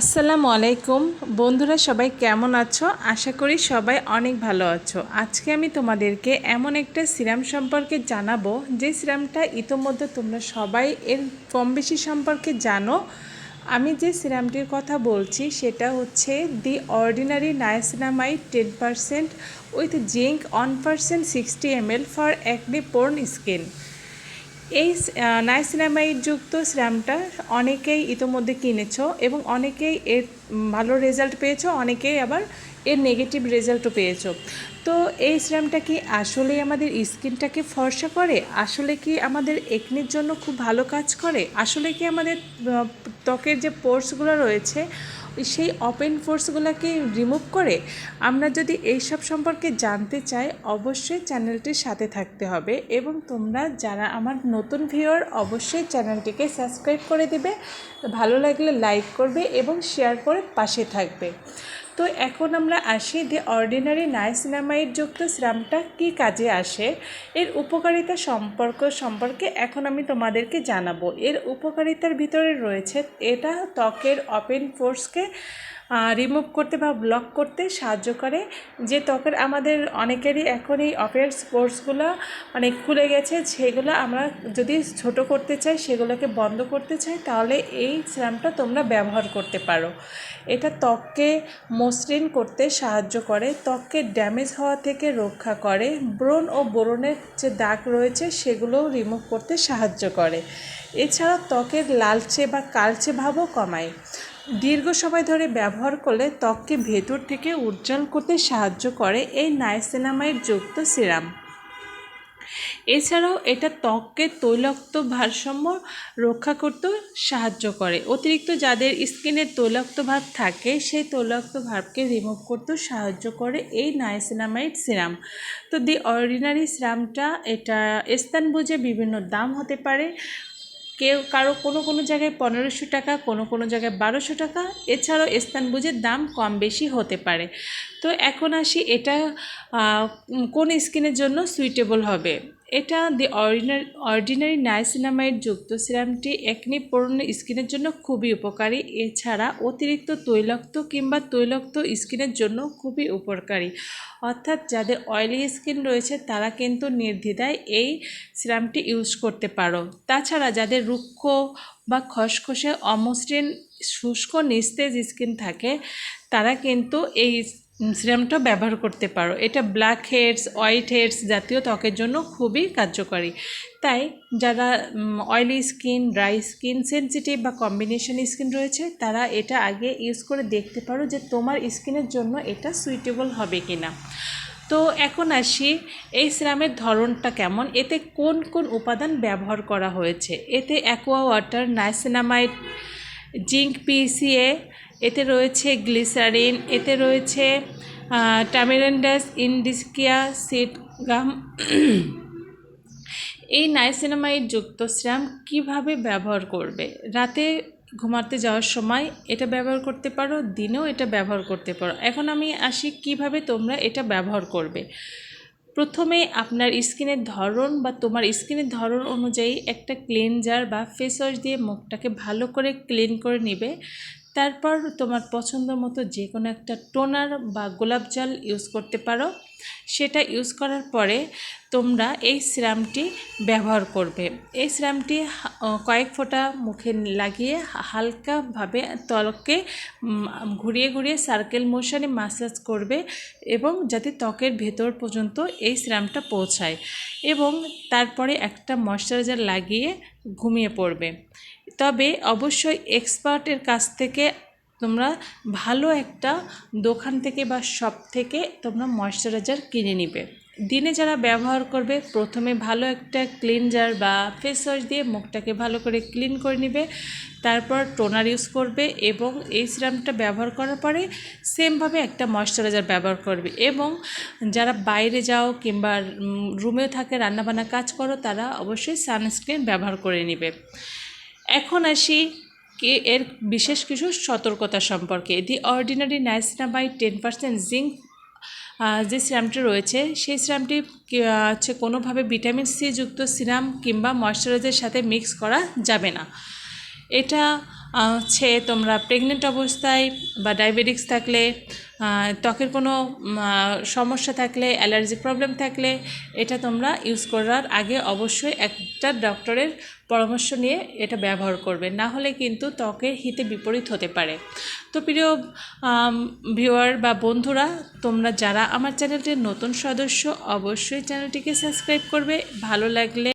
আসসালামু আলাইকুম। বন্ধুরা সবাই কেমন আছো? আশা করি সবাই অনেক ভালো আছো। আজকে আমি তোমাদেরকে এমন একটা সিরাম সম্পর্কে জানাব। যে সিরামটা ইতোমধ্যে তোমরা সবাই এর কম বেশি সম্পর্কে জানো। আমি যে সিরামটির কথা বলছি, সেটা হচ্ছে the Ordinary niacinamide ten percent with zinc one percent sixty M L for acne prone skin. এই নাইসিনামাইড যুক্ত সিরামটা অনেকেই ইতোমধ্যে কিনেছো এবং অনেকেই এর ভালো রেজাল্ট পেয়েছ, অনেকেই আবার এর নেগেটিভ রেজাল্টও পেয়েছ। তো এই সিরামটা কি আসলে আমাদের স্কিনটাকে ফর্সা করে? আসলে কি আমাদের একনির জন্য খুব ভালো কাজ করে? আসলে কি আমাদের ত্বকের যে পোর্সগুলো রয়েছে সেই ওপেন ফোর্সগুলোকে রিমুভ করে আমরা যদি এইসব সম্পর্কে জানতে চাই, অবশ্যই চ্যানেলটির সাথে থাকতে হবে এবং তোমরা যারা আমার নতুন ভিউয়ার অবশ্যই চ্যানেলটিকে সাবস্ক্রাইব করে দিবে। ভালো লাগলে লাইক করবে এবং শেয়ার করে পাশে থাকবে। তো এখন আমরা আসি দি অর্ডিনারি নাইসিনামাইড যুক্ত সিরামটা কি কাজে আসে? এর উপকারিতা সম্পর্ক সম্পর্কে এখন আমি তোমাদেরকে জানাব। এর উপকারিতার ভিতরে রয়েছে এটা ত্বকের ওপেন ফোর্সকে রিমুভ করতে বা ব্লক করতে সাহায্য করে। যে ত্বকের আমাদের অনেকেরই এখন এই অপের স্পোর্টসগুলো মানে খুলে গেছে, সেগুলো আমরা যদি ছোট করতে চাই, সেগুলোকে বন্ধ করতে চাই, তাহলে এই সিরামটা তোমরা ব্যবহার করতে পারো। এটা ত্বককে মসৃণ করতে সাহায্য করে, ত্বককে ড্যামেজ হওয়া থেকে রক্ষা করে, ব্রণ ও বোরনের যে দাগ রয়েছে সেগুলোও রিমুভ করতে সাহায্য করে। এছাড়া ত্বকের লালচে বা কালচে ভাবও কমায়। দীর্ঘ সময় ধরে ব্যবহার করলে ত্বককে ভেতর থেকে উজ্জ্বল করতে সাহায্য করে এই নাইসিনামাইড যুক্ত সিরাম। এছাড়াও এটা ত্বককে তৈলাক্ত ভারসাম্য রক্ষা করতেও সাহায্য করে। অতিরিক্ত যাদের স্কিনের তৈলাক্ত ভাব থাকে, সেই তৈলাক্ত ভাবকে রিমুভ করতেও সাহায্য করে এই নাইসিনামাইড সিরাম। তো দি অর্ডিনারি সিরামটা এটা স্থান বুঝে বিভিন্ন দাম হতে পারে। কেউ কারও কোনো কোনো জায়গায় পনেরোশো টাকা, কোনো কোনো জায়গায় বারোশো টাকা। এছাড়াও স্থান বুঝে দাম কম বেশি হতে পারে। তো এখন আসি, এটা কোন স্কিনের জন্য সুইটেবল হবে? এটা দি অর্ডিনারি অর্ডিনারি নাইসিনামাইড যুক্ত সিরামটি একনি পূর্ণ স্কিনের জন্য খুবই উপকারী। এছাড়া অতিরিক্ত তৈলাক্ত কিংবা তৈলাক্ত স্কিনের জন্য খুবই উপকারী। অর্থাৎ যাদের অয়েলি স্কিন রয়েছে, তারা কিন্তু নির্দ্বিধায় এই সিরামটি ইউজ করতে পারো। তাছাড়া যাদের রুক্ষ বা খসখসে অমসৃণ শুষ্ক নিস্তেজ স্কিন থাকে, তারা কিন্তু এই সিরামটা ব্যবহার করতে পারো। এটা ব্ল্যাক হেডস হোয়াইট হেডস জাতীয় ত্বকের জন্য খুবই কার্যকরী। তাই যারা oily skin dry skin sensitive বা কম্বিনেশন স্কিন রয়েছে, তারা এটা আগে ইউজ করে দেখতে পারো যে তোমার স্কিনের জন্য এটা সুইটেবল হবে কি না তো এখন আসি, এই সিরামের ধরনটা কেমন? এতে কোন কোন উপাদান ব্যবহার করা হয়েছে? এতে aqua water niacinamide zinc PCA এতে রয়েছে গ্লিসারিন, এতে রয়েছে টামিরেন্ডাস, ইন্ডিসকিয়া সিড গাম এই নাইসিনামাইড যুক্ত সিরাম কীভাবে ব্যবহার করবে? রাতে ঘুমাতে যাওয়ার সময় এটা ব্যবহার করতে পারো, দিনেও এটা ব্যবহার করতে পারো। এখন আমি আসি কীভাবে তোমরা এটা ব্যবহার করবে। প্রথমে আপনার স্কিনের ধরন বা তোমার স্কিনের ধরন অনুযায়ী একটা ক্লিনজার বা ফেস ওয়াশ দিয়ে মুখটাকে ভালো করে ক্লিন করে নেবে। তারপর তোমার পছন্দ মতো যে কোনো একটা টোনার বা গোলাপ জল ইউজ করতে পারো। সেটা ইউজ করার পরে তোমরা এই সিরামটি ব্যবহার করবে। এই সিরামটি কয়েক ফোঁটা মুখে লাগিয়ে হালকাভাবে ত্বককে ঘুরিয়ে ঘুরিয়ে সার্কেল মোশনে মাসাজ করবে এবং যাতে ত্বকের ভেতর পর্যন্ত এই সিরামটা পৌঁছায় এবং তারপরে একটা ময়শ্চারাইজার লাগিয়ে ঘুমিয়ে পড়বে। তবে অবশ্যই এক্সপার্টের কাছ থেকে তোমরা ভালো একটা দোকান থেকে বা শপ থেকে তোমরা ময়শ্চারাইজার কিনে নিবে। দিনে যারা ব্যবহার করবে, প্রথমে ভালো একটা ক্লিনজার বা ফেস ওয়াশ দিয়ে মুখটাকে ভালো করে ক্লিন করে নেবে, তারপর টোনার ইউজ করবে এবং এই সিরামটা ব্যবহার করার পরে সেমভাবে একটা ময়শ্চারাইজার ব্যবহার করবে এবং যারা বাইরে যাও কিংবা রুমেও থাকে রান্নাবান্না কাজ করো, তারা অবশ্যই সানস্ক্রিন ব্যবহার করে নেবে। এখন আসি কি এর বিশেষ কিছু সতর্কতা সম্পর্কে? The Ordinary niacinamide ten percent zinc যে সিরামটি রয়েছে, সেই সিরামটি হচ্ছে কোনোভাবে ভিটামিন সি যুক্ত সিরাম কিংবা ময়শ্চারাইজারের সাথে মিক্স করা যাবে না। এটা হচ্ছে তোমরা প্রেগনেন্ট অবস্থায় বা ডায়াবেটিক্স থাকলে ত্বকের কোনো সমস্যা থাকলে অ্যালার্জি প্রবলেম থাকলে, এটা তোমরা ইউজ করার আগে অবশ্যই একটা ডক্টরের পরামর্শ নিয়ে এটা ব্যবহার করবে। না হলে কিন্তু ত্বকের হিতে বিপরীত হতে পারে। তো প্রিয় ভিউয়ার বা বন্ধুরা, তোমরা যারা আমার চ্যানেলটির নতুন সদস্য, অবশ্যই চ্যানেলটিকে সাবস্ক্রাইব করবে। ভালো লাগলে